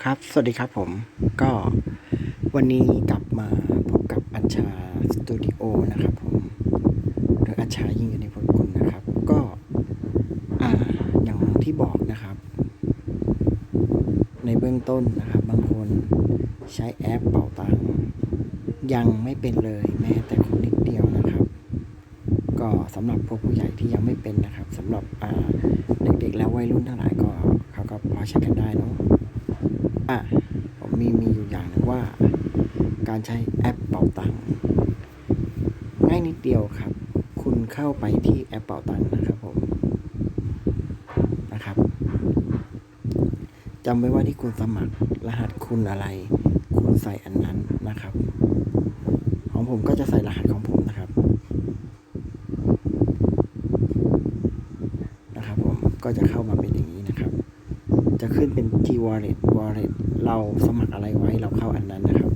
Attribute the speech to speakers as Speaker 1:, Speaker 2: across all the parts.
Speaker 1: ครับ สวัสดีครับผม ก็วันนี้กลับมาพบกับอัญชาสตูดิโอนะครับผมหรืออัญชายิ่งอยู่ในพลกุลนะครับ ก็อ่าอย่างที่บอกนะครับ ในเบื้องต้นนะครับ บางคนใช้แอปเป่าตังยังไม่เป็นเลยแม้แต่คนนิดเดียวนะครับ ก็สำหรับพวกผู้ใหญ่ที่ยังไม่เป็นนะครับสำหรับเด็กๆแล้ววัยรุ่นทั้งหลายก็เขาก็พอใช้กันได้เนาะ อะผมมีมีอยู่อย่างหนึงว่า การใช้แอปเป่าตังค์ง่ายนิดเดียวครับ คุณเข้าไปที่แอปเป่าตังค์นะครับผมนะครับจำไว้ว่าที่คุณสมัครรหัสคุณอะไร คุณใส่อันนั้นนะครับ ของผมก็จะใส่รหัสของผมนะครับนะครับ ผมก็จะเข้ามาเป็นอย่างนี้ จะขึ้นเป็น G Wallet Wallet เราสมัครอะไรไว้เราเข้าอันนั้นนะครับ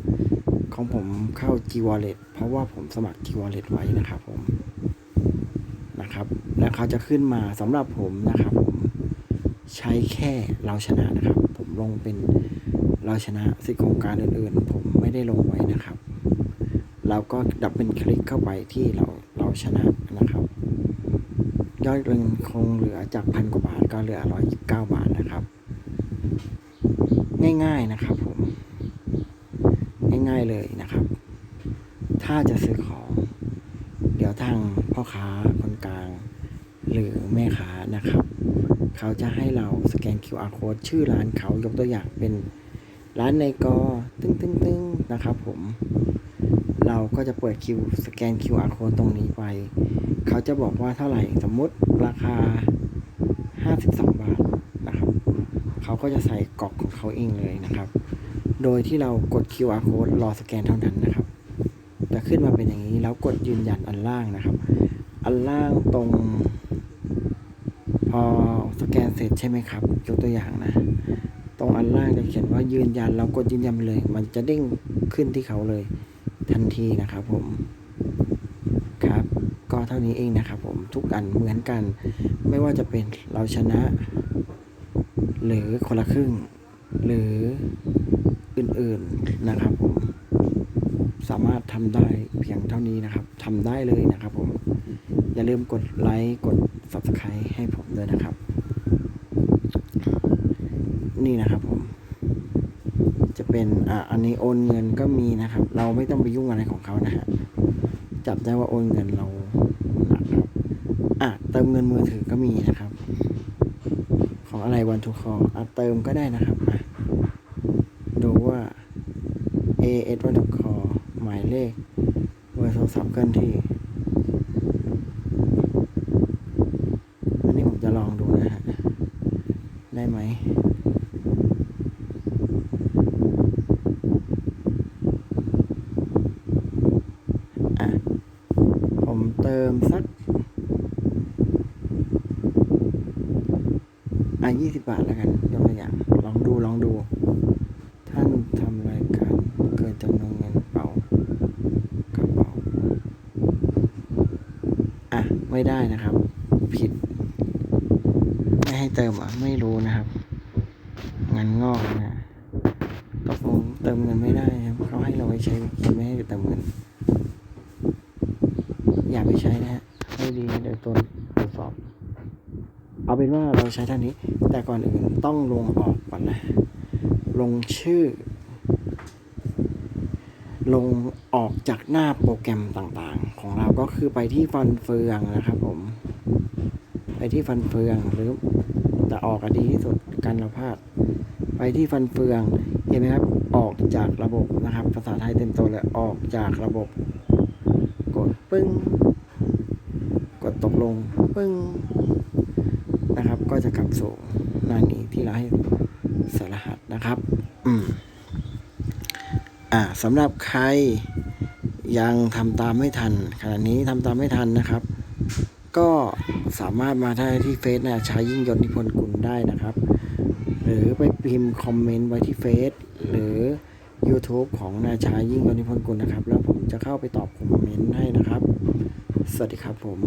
Speaker 1: ของผมเข้า G Wallet เพราะว่าผมสมัคร G Wallet ไว้นะครับผมนะครับแล้วเขาจะขึ้นมาสำหรับผมนะครับ ผมใช้แค่เราชนะนะครับ ผมลงเป็นเราชนะสิโครงการอื่นๆ ผมไม่ได้ลงไว้นะครับเราก็ดับเป็นคลิกเข้าไปที่เราเราชนะนะครับ ยอดเงินคงเหลือจากพันกว่าบาทก็เหลือร้อยยิบเก้าบาทนะครับ ง่ายๆนะครับผม ง่ายๆเลยนะครับ ถ้าจะซื้อของ เดี๋ยวทางพ่อค้าคนกลาง หรือแม่ค้านะครับ เขาจะให้เราสแกน QR code ชื่อร้านเขายกตัวอย่างเป็นร้านในกอตึ้งตึ้งตึ้งนะครับผม เราก็จะเปิดคิวสแกน QR code ตรงนี้ไป เขาจะบอกว่าเท่าไหร่สมมุติราคา 52 บาทนะครับ เขาก็จะใส่กรอกของเขาเองเลยนะครับ โดยที่เรากด QR code รอสแกนเท่านั้นนะครับ จะขึ้นมาเป็นอย่างนี้แล้วกดยืนยันอันล่างนะครับ อันล่างตรง พอสแกนเสร็จใช่ไหมครับยกตัวอย่างนะ ตรงอันล่างจะเขียนว่ายืนยันเรากดยืนยันไปเลย มันจะเด้งขึ้นที่เขาเลยทันทีนะครับผมครับ ก็เท่านี้เองนะครับผมทุกอันเหมือนกัน ไม่ว่าจะเป็นเราชนะ หรือคนละครึ่ง หรืออื่นๆนะครับผมสามารถทำได้เพียงเท่านี้นะครับทำได้เลยนะครับผม อย่าลืมกดไลค์กด subscribe ให้ผมด้วยนะครับ นี่นะครับผม จะเป็นอ่าอันนี้โอนเงินก็มีนะครับ เราไม่ต้องไปยุ่งอะไรของเขานะฮะจับได้ว่าโอนเงินเรานะครับอะเติมเงินมือถือก็มีนะครับ วันทุกคออะเติมก็ได้นะครับอะดูว่า AS วันทุกคอหมายเลขเบอร์โทรศัพท์เคลื่อนที่ อันนี้ผมจะลองดูนะฮะ ได้ไหมอะผมเติมสัก อะยี่สิบบาทแล้วกันยกตัวอย่าง ลองดูลองดู ท่านทำรายการเกินจำนวนเงินเป่ากระเป๋าอะ ไม่ได้นะครับ ผิด ไม่ให้เติมอะ ไม่รู้นะครับงานงอกนะตกลงเติมเงินไม่ได้ครับเขาให้เราไว้ใช้ไม่ให้เติมเงิน อย่าไปใช้นะฮะให้ดีเดี๋ยวตัวตรวจสอบ เอาเป็นว่าเราใช้ท่านี้ แต่ก่อนอื่นต้องลงออกก่อนนะ ลงชื่อ ลงออกจากหน้าโปรแกรมต่างๆ ของเราก็คือไปที่ฟันเฟืองนะครับผม ไปที่ฟันเฟืองหรือจะออกอดีที่สุดกันเราพลาด ไปที่ฟันเฟืองเห็นไหมครับ ออกจากระบบนะครับ ภาษาไทยเต็มตัวเลยออกจากระบบ กดปึ้ง กดตกลง ปึ้ง นะครับ ก็จะกลับสู่หน้านี้ที่เราให้ใส่รหัสนะครับ อืมอ่าสำหรับใครยังทำตามไม่ทัน ขณะนี้ทำตามไม่ทันนะครับ ก็สามารถมาได้ที่เฟซนะชายยิ่งยศนิพนธ์กุลได้นะครับ หรือไปพิมพ์คอมเมนต์ไว้ที่เฟซหรือ YouTube ของนายชายยิ่งยศนิพนธ์กุลนะครับ แล้วผมจะเข้าไปตอบคอมเมนต์ให้นะครับ สวัสดีครับผม